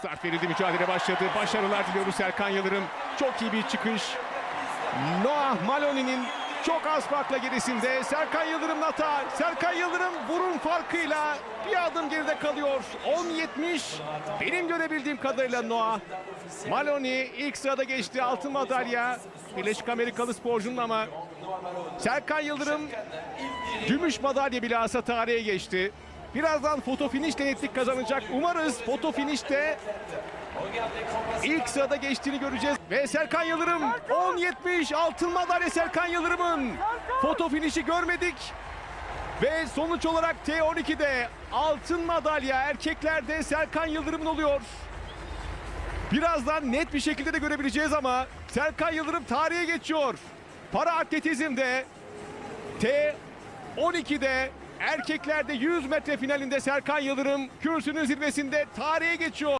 Start verildi mücadele başladı. Başarılar diliyoruz Serkan Yıldırım. Çok iyi bir çıkış. Noah Maloney'nin çok az farkla gerisinde. Serkan Yıldırım hata. Serkan Yıldırım burun farkıyla bir adım geride kalıyor. 10.70 benim görebildiğim kadarıyla Noah. Maloney ilk sırada geçti altın madalya. Birleşik Amerikalı sporcunun ama Serkan Yıldırım gümüş madalya bile alsa tarihe geçti. Birazdan foto finişle netlik kazanacak. Umarız foto finişte ilk sırada geçtiğini göreceğiz. Ve Serkan Yıldırım 10.70 altın madalya Serkan Yıldırım'ın. Foto finişi görmedik. Ve sonuç olarak T12'de altın madalya erkeklerde Serkan Yıldırım'ın oluyor. Birazdan net bir şekilde de görebileceğiz ama Serkan Yıldırım tarihe geçiyor. Para atletizmde T12'de erkeklerde 100 metre finalinde Serkan Yıldırım kürsünün zirvesinde tarihe geçiyor.